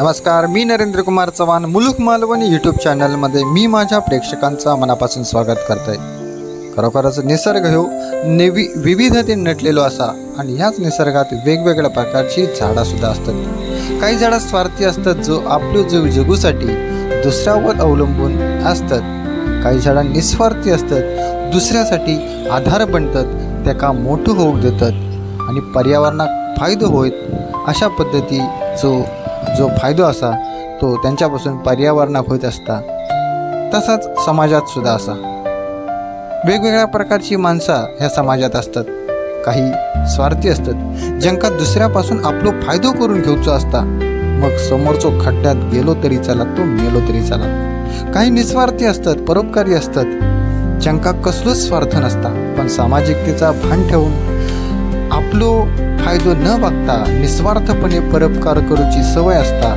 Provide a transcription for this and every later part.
नमस्कार मी नरेंद्र कुमार चव्हाण मुलुक मालवणी यूट्यूब चॅनलमध्ये मी माझ्या प्रेक्षकांचं मनापासून स्वागत करतोय. खरोखरच निसर्ग हो नेवी विविधतेने नटलेलो असा आणि ह्याच निसर्गात वेगवेगळ्या प्रकारची झाडांसुद्धा असतात. काही झाडं स्वार्थी असतात जो आपलं जीव जगूसाठी दुसऱ्यावर अवलंबून असतात. काही झाडं निस्वार्थी असतात दुसऱ्यासाठी आधार बनतात त्याका मोठं होऊ देतात आणि पर्यावरणात फायदो होत अशा पद्धती जो जो फायदो असा तो त्यांच्यापासून पर्यावरणात होत असता तसाच समाजात सुद्धा असा. वेगवेगळ्या प्रकारची माणसं ह्या समाजात असतात. काही स्वार्थी असतात ज्यांका दुसऱ्यापासून आपलो फायदो करून घेवचो असता. मग समोरचो खड्ड्यात गेलो तरी चला तो मेलो तरी चला काही निस्वार्थी असतात परोपकारी असतात ज्यांका कसलोच स्वार्थ नसता. पण सामाजिकतेचा भान ठेवून आपलो फायदो न बघता निस्वार्थपणे परोपकार करूची सवय असता.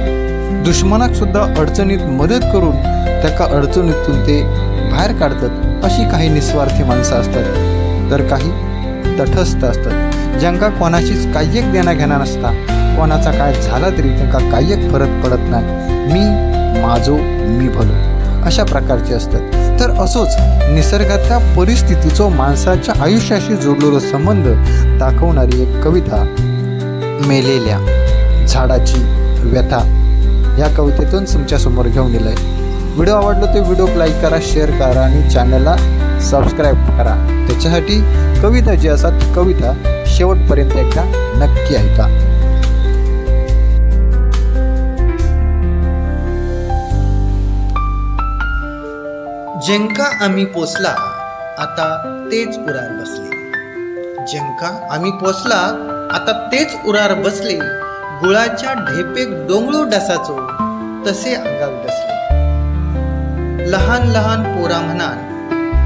दुश्मनाक सुद्धा अडचणीत मदत करून त्याका अडचणीतून ते बाहेर काढतात अशी काही निस्वार्थी माणसं असतात. तर काही तटस्थ असतात ज्यांका कोणाशीच काही एक देणं घेणं नसता. कोणाचा काय झाला तरी त्यांना काही एक फरक पडत नाही. मी माझो मी भलो. अशा प्रकारचे असतात. तर असोच निसर्गातल्या परिस्थितीचो माणसाच्या आयुष्याशी जोडलेला संबंध दाखवणारी एक कविता मेलेल्या झाडाची व्यथा या कवितेतून तुमच्यासमोर घेऊन दिलं आहे व्हिडिओ आवडलो तर व्हिडिओ लाईक करा शेअर करा आणि चॅनलला सबस्क्राईब करा. त्याच्यासाठी कविता जी असतात ती कविता शेवटपर्यंत एकदा नक्की ऐका. जेंका आम्ही पोचला आता तेच उरार बसले. जेंका आम्ही पोचला आता तेच उरार बसले. गुळाच्या ढेपेक डोंगळू डसाचो तसे अंगात बसले. लहान लहान पोरा म्हणान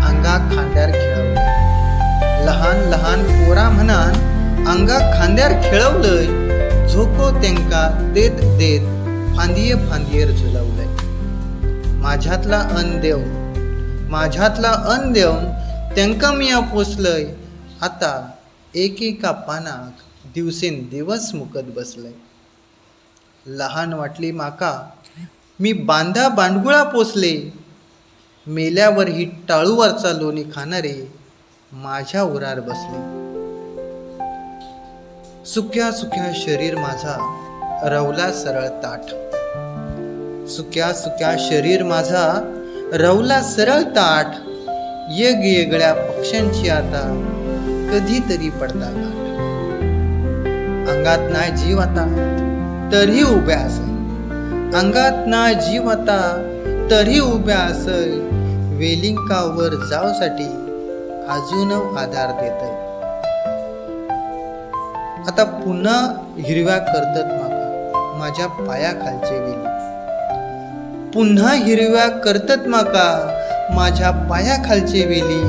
अंगा खांद्यार खेळवलं लहान लहान पोरा म्हणान अंगा खांद्यार खेळवलंय. झोको तेंका देत देत फांदिये फांदियेर झुलवलंय. माझ्यातला अन्न देव माझ्यातला अन्न देऊन तेंका मी पोचलय आता एकेका पानाक दिवसेन दिवस मुकत बसलय. लहान वाटली माका मी बांधा बांडगुळा पोचले मेल्यावर ही टाळूवरचा लोणी खाणारे माझ्या उरार बसले. सुक्या सुक्या शरीर माझा रवला सरळ ताठ. सुक्या सुक्या शरीर माझा रवला सरळ ताट येग येगळ्या पक्ष्यांची आता कधीतरी पडता गाठ. अंगात नाही जीव आता तरी उभ्या असय अंगात ना जीव आता तरी उभ्या असय वेलिंकावर जावसाठी अजून आधार देत आता पुन्हा हिरव्या करतात माका माझ्या पायाखालचे वेली. पुन्हा हिरव्या करतत माका माझ्या पायाखालचे वेली.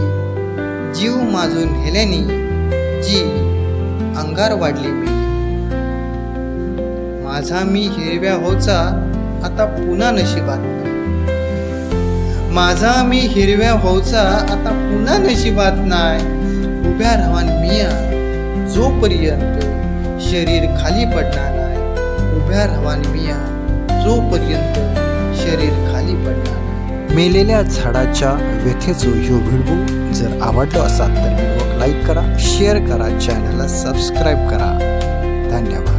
जीव माजून हेल्यानी जी अंगार वाढली मी. माझा मी हिरव्या होचा आता पुन्हा नशिबात. नाही. माझा मी हिरव्या होचा आता पुन्हा नशिबात नाही उभ्या राहान मिया जोपर्यंत शरीर खाली पडणार नाही उभ्या राहान मिया जोपर्यंत शरीर खाली पडणार. मेलेल्या झाडाच्या व्यथेचो ह्यो व्हिडिओ जर आवडलो असाल तर व्हिडिओ लाईक करा शेअर करा चॅनलला सबस्क्राईब करा. धन्यवाद.